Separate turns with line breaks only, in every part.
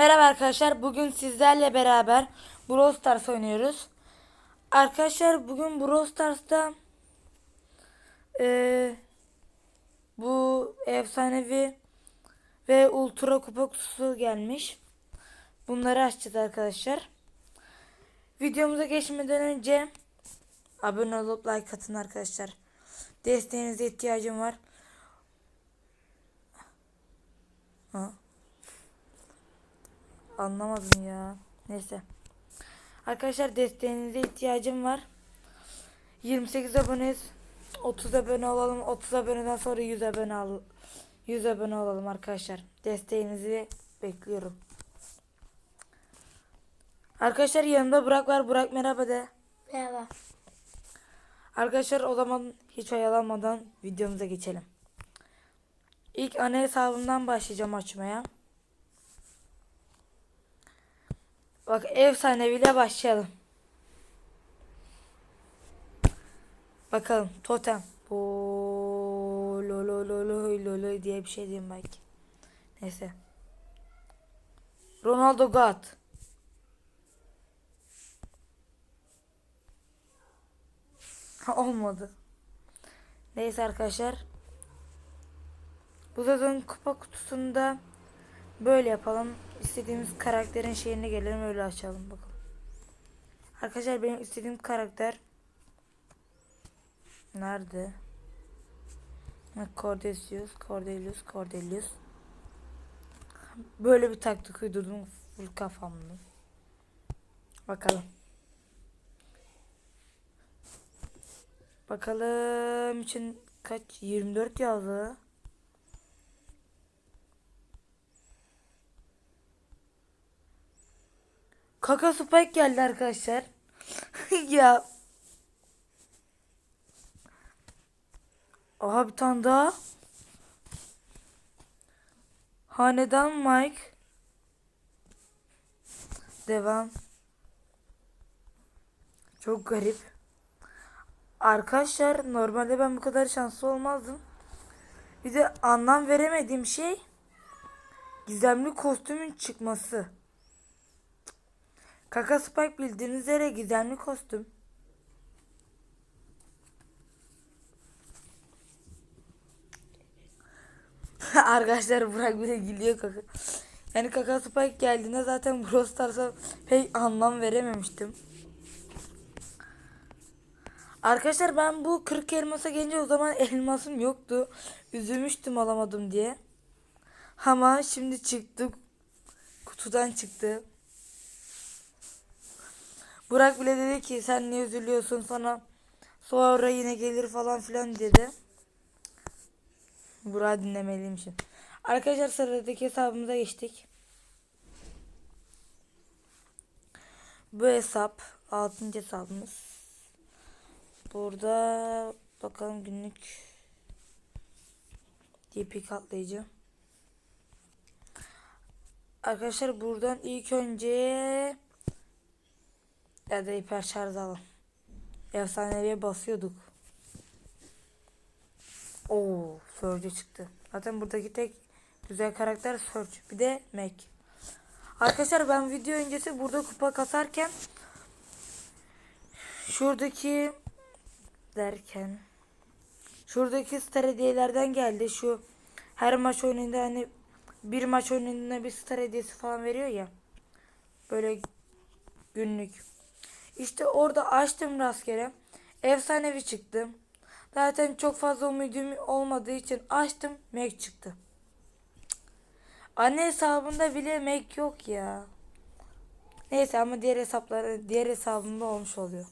Merhaba arkadaşlar. Bugün sizlerle beraber Brawl Stars oynuyoruz. Arkadaşlar bugün Brawl Stars'ta eee, bu efsanevi ve ultra kupa kutusu gelmiş. Bunları açacağız arkadaşlar. Videomuza geçmeden önce abone olup like atın arkadaşlar. Desteğinize ihtiyacım var. Ha. Anlamadım ya. Neyse. Arkadaşlar desteğinize ihtiyacım var. 28 aboneyiz. 30 abone olalım. 30 aboneden sonra 100 abone al 100 abone olalım arkadaşlar. Desteğinizi bekliyorum. Arkadaşlar yanımda Burak var. Burak merhaba de.
Merhaba.
Arkadaşlar o zaman hiç oyalanmadan videomuza geçelim. İlk ana hesabımdan başlayacağım açmaya. Bak efsaneviyle başlayalım. Bakalım totem. Bu lo lo lo lo lo lo diye bir şey diyeyim belki. Neyse. Ronaldo God. Ha, Olmadı. Neyse arkadaşlar. Bu sezon kupa kutusunda böyle yapalım. İstediğimiz karakterin şeyine gelelim öyle açalım bakalım. Arkadaşlar benim istediğim karakter nerede? Cordelius, Cordelius, Cordelius. Böyle bir taktik uydurdum full kafamda. Bakalım. Bakalım için kaç 24 yazdı. Kaka Spike geldi arkadaşlar. ya. Aha bir tane daha. Hanedan Mike. Devam. Çok garip. Arkadaşlar normalde ben bu kadar şanslı olmazdım. Bir de anlam veremediğim şey gizemli kostümün çıkması. Kaka Spike bildiğiniz üzere gizemli kostüm. Arkadaşlar Burak bile gülüyor kaka. Yani Kaka Spike geldiğinde zaten Brawl Stars'a pek anlam verememiştim. Arkadaşlar ben bu 40 elmasa gelince o zaman elmasım yoktu. Üzülmüştüm alamadım diye. Ama şimdi çıktı. Kutudan çıktı. Burak bile dedi ki sen niye üzülüyorsun sana sonra yine gelir falan filan dedi. Burak'ı dinlemeliyim şimdi. Arkadaşlar sıradaki hesabımıza geçtik. Bu hesap 6. hesabımız. Burada bakalım günlük DP katlayıcı. Arkadaşlar buradan ilk önce ya da hiper şarj alalım. Efsaneviye basıyorduk. Oo, Surge çıktı. Zaten buradaki tek güzel karakter Surge. Bir de Mac. Arkadaşlar ben video öncesi burada kupa kasarken şuradaki derken şuradaki star hediyelerden geldi. Şu her maç oyununda hani bir maç oyununda bir star hediyesi falan veriyor ya. Böyle günlük. İşte orada açtım rastgele. Efsanevi çıktı. Zaten çok fazla umudum olmadığı için açtım. Mac çıktı. Anne hesabında bile Mac yok ya. Neyse ama diğer hesapları diğer hesabımda olmuş oluyor.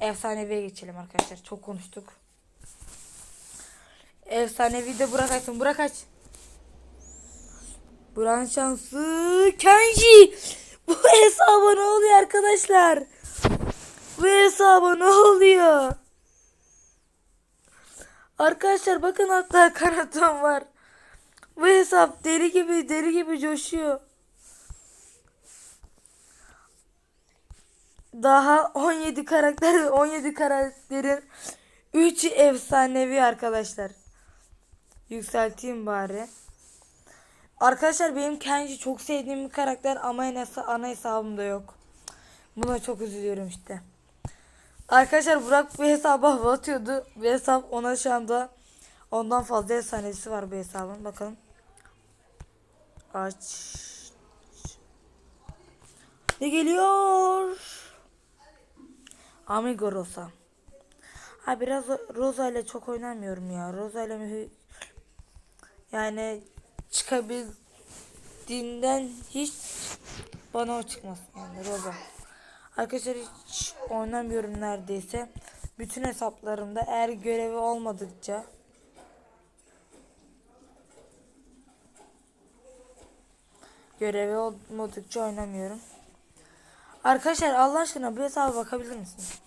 Efsaneviye geçelim arkadaşlar. Çok konuştuk. Efsanevi de Burak açsın. Burak aç. Burak'ın şansı Kenji. Bu hesaba ne oluyor arkadaşlar? Bu hesaba ne oluyor? Arkadaşlar bakın hatta kanatım var. Bu hesap deli gibi deli gibi coşuyor. Daha 17 karakter 17 karakterin 3 efsanevi arkadaşlar. Yükselteyim bari. Arkadaşlar benim Kenji çok sevdiğim bir karakter ama ana hesabımda yok. Buna çok üzülüyorum işte. Arkadaşlar Burak bir hesaba hava atıyordu. Bir hesap ona şu anda ondan fazla efsanesi var bu hesabın. Bakalım. Aç. Ne geliyor? Amigo Rosa. Ha biraz Rosa ile çok oynamıyorum ya. Rosa ile yani çıkabildiğinden hiç bana o çıkmasın yani Rosa. Arkadaşlar hiç oynamıyorum neredeyse. Bütün hesaplarımda eğer görevi olmadıkça görevi olmadıkça oynamıyorum. Arkadaşlar Allah aşkına bu hesaba bakabilir misiniz?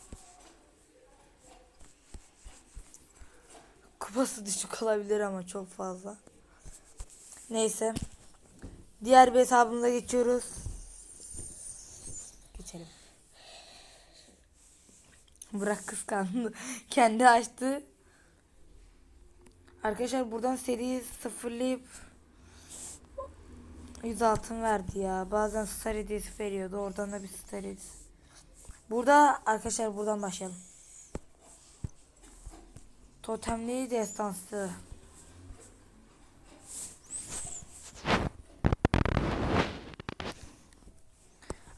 Kupası düşük olabilir ama çok fazla. Neyse. Diğer bir hesabımıza geçiyoruz. Geçelim. Burak kıskandı. Kendi açtı. Arkadaşlar buradan seri sıfırlayıp 100 altın verdi ya. Bazen star hediyesi veriyordu. Oradan da bir star hediyesi. Burada arkadaşlar buradan başlayalım. Totemli destansı.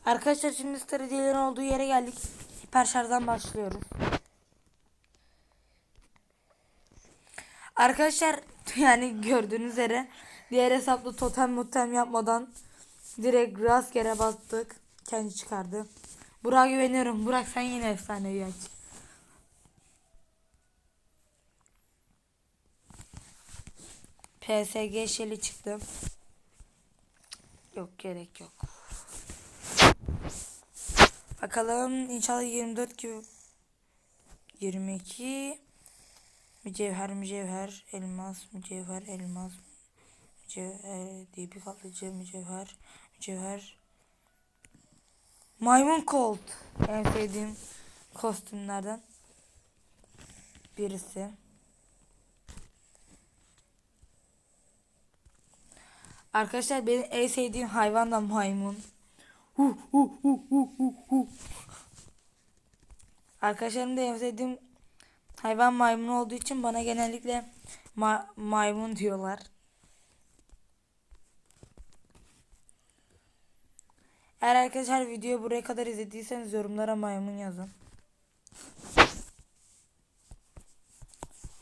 Arkadaşlar şimdi star hediyelerin olduğu yere geldik. Hiper şarjdan başlıyoruz. Arkadaşlar yani gördüğünüz üzere diğer hesapta totem motem yapmadan direkt rastgele bastık. Kendi çıkardı. Burak'a güveniyorum. Burak sen yine efsanevi aç. PSG şeli çıktı. Yok gerek yok. Bakalım inşallah 24 gibi. 22 mücevher mücevher elmas mücevher elmas mücevher diye bir katlıcı mücevher mücevher. Maymun kolt en sevdiğim kostümlerden birisi. Arkadaşlar benim en sevdiğim hayvan da maymun. Arkadaşlarım da sevdiğim hayvan maymun olduğu için bana genellikle ma maymun diyorlar. Eğer arkadaşlar videoyu buraya kadar izlediyseniz yorumlara maymun yazın.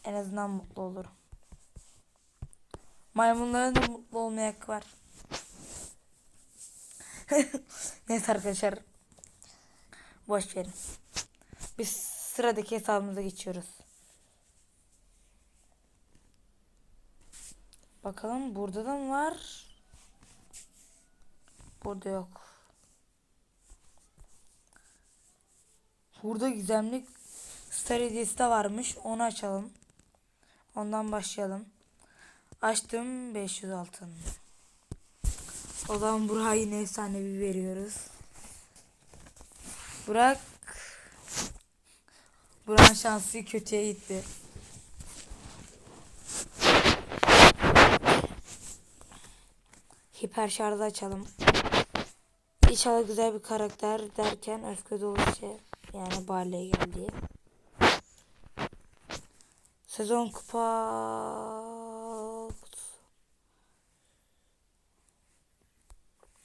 En azından mutlu olurum. Maymunların da mutlu olmaya hakkı var. Neyse arkadaşlar. Boş verin. Biz sıradaki hesabımıza geçiyoruz. Bakalım burada da mı var? Burada yok. Burada gizemli star de varmış. Onu açalım. Ondan başlayalım. Açtım 500 altın. O zaman Burak'a yine efsanevi veriyoruz. Burak Burak'ın şansı kötüye gitti. Hiper şarjı açalım. İnşallah güzel bir karakter derken öfke dolu şey yani Barley geldi. Sezon kupa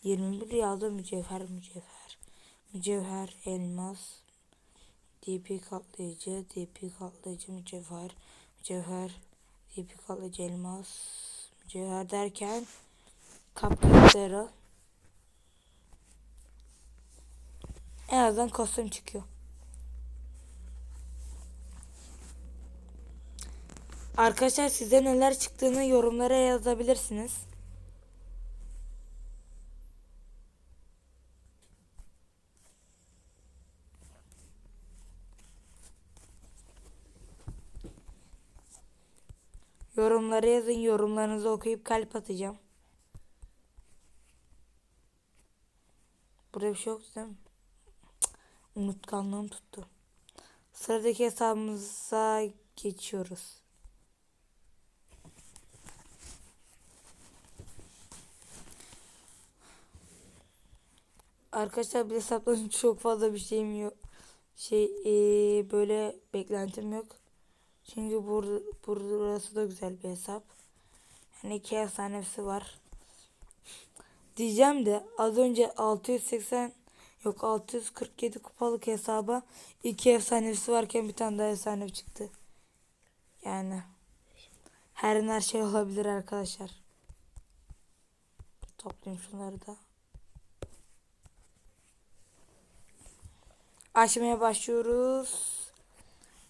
21 yağda mücevher mücevher. Mücevher elmas. DP katlayıcı, DP katlayıcı mücevher, mücevher, DP katlayıcı elmas, mücevher derken kapkatları en azından kostüm çıkıyor. Arkadaşlar size neler çıktığını yorumlara yazabilirsiniz. yorumlara yazın. Yorumlarınızı okuyup kalp atacağım. Burada bir şey yok değil mi? Unutkanlığım tuttu. Sıradaki hesabımıza geçiyoruz. Arkadaşlar bir hesapların çok fazla bir şeyim yok. Şey ee, böyle beklentim yok. Çünkü burada burası da güzel bir hesap. Yani iki efsanesi var. Diyeceğim de az önce 680 yok 647 kupalık hesaba iki efsanesi varken bir tane daha efsane çıktı. Yani her her şey olabilir arkadaşlar. Toplayayım şunları da. Açmaya başlıyoruz.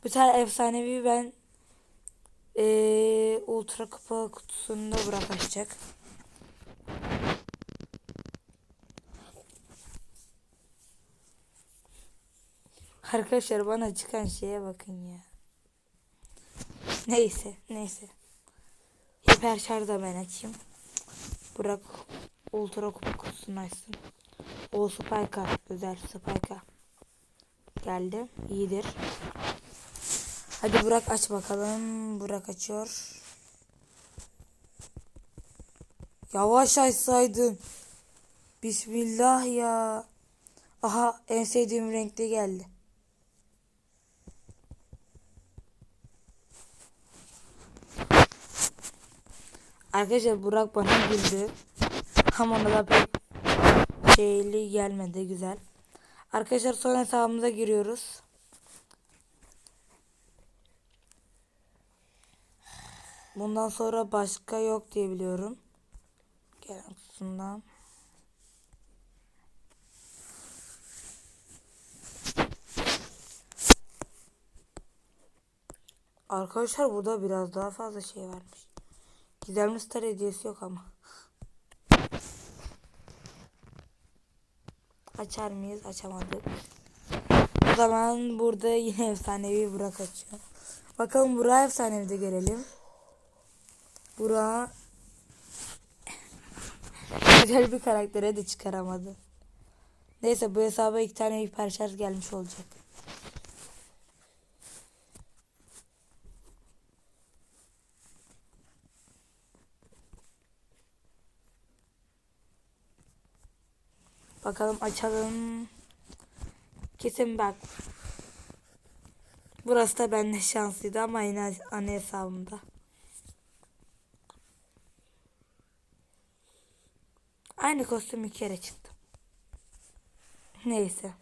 Bir tane efsanevi ben eee ultra kupa kutusunda bırakacak. Arkadaşlar bana çıkan şeye bakın ya. Neyse neyse. Hiper şarj da ben açayım. Bırak ultra kupa kutusunu açsın. O Spike'a güzel Spike'a. Geldi. iyidir. Hadi Burak aç bakalım. Burak açıyor. Yavaş açsaydın. Bismillah ya. Aha en sevdiğim renkte geldi. Arkadaşlar Burak bana güldü. Ama ona da pek şeyli gelmedi güzel. Arkadaşlar son hesabımıza giriyoruz. Bundan sonra başka yok diye biliyorum. Gelen kutusundan. Arkadaşlar burada biraz daha fazla şey varmış. Gizemli star hediyesi yok ama. Açar mıyız? Açamadık. O zaman burada yine efsanevi Burak açıyor. Bakalım Burak efsanevi de görelim. Burak güzel bir karaktere de çıkaramadı. Neyse bu hesaba iki tane hiper şarj gelmiş olacak. Bakalım açalım. Kesin bak. Burası da bende şanslıydı ama yine ana hesabımda. Aynı kostüm iki kere çıktı. Neyse.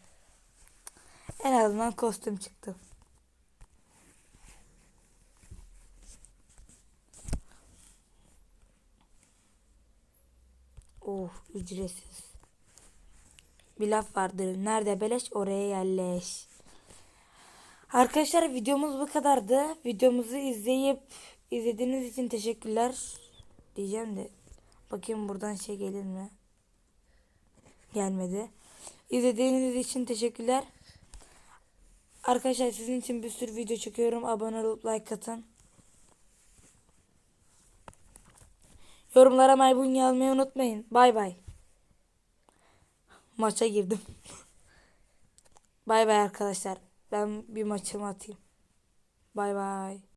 En azından kostüm çıktı. Oh ücretsiz. Bir laf vardır. Nerede beleş oraya yerleş. Arkadaşlar videomuz bu kadardı. Videomuzu izleyip izlediğiniz için teşekkürler. Diyeceğim de bakayım buradan şey gelir mi? Gelmedi. İzlediğiniz için teşekkürler. Arkadaşlar sizin için bir sürü video çekiyorum. Abone olup like atın. Yorumlara maymun yazmayı unutmayın. Bay bay. Maça girdim. bay bay arkadaşlar. Ben bir maçımı atayım. Bay bay.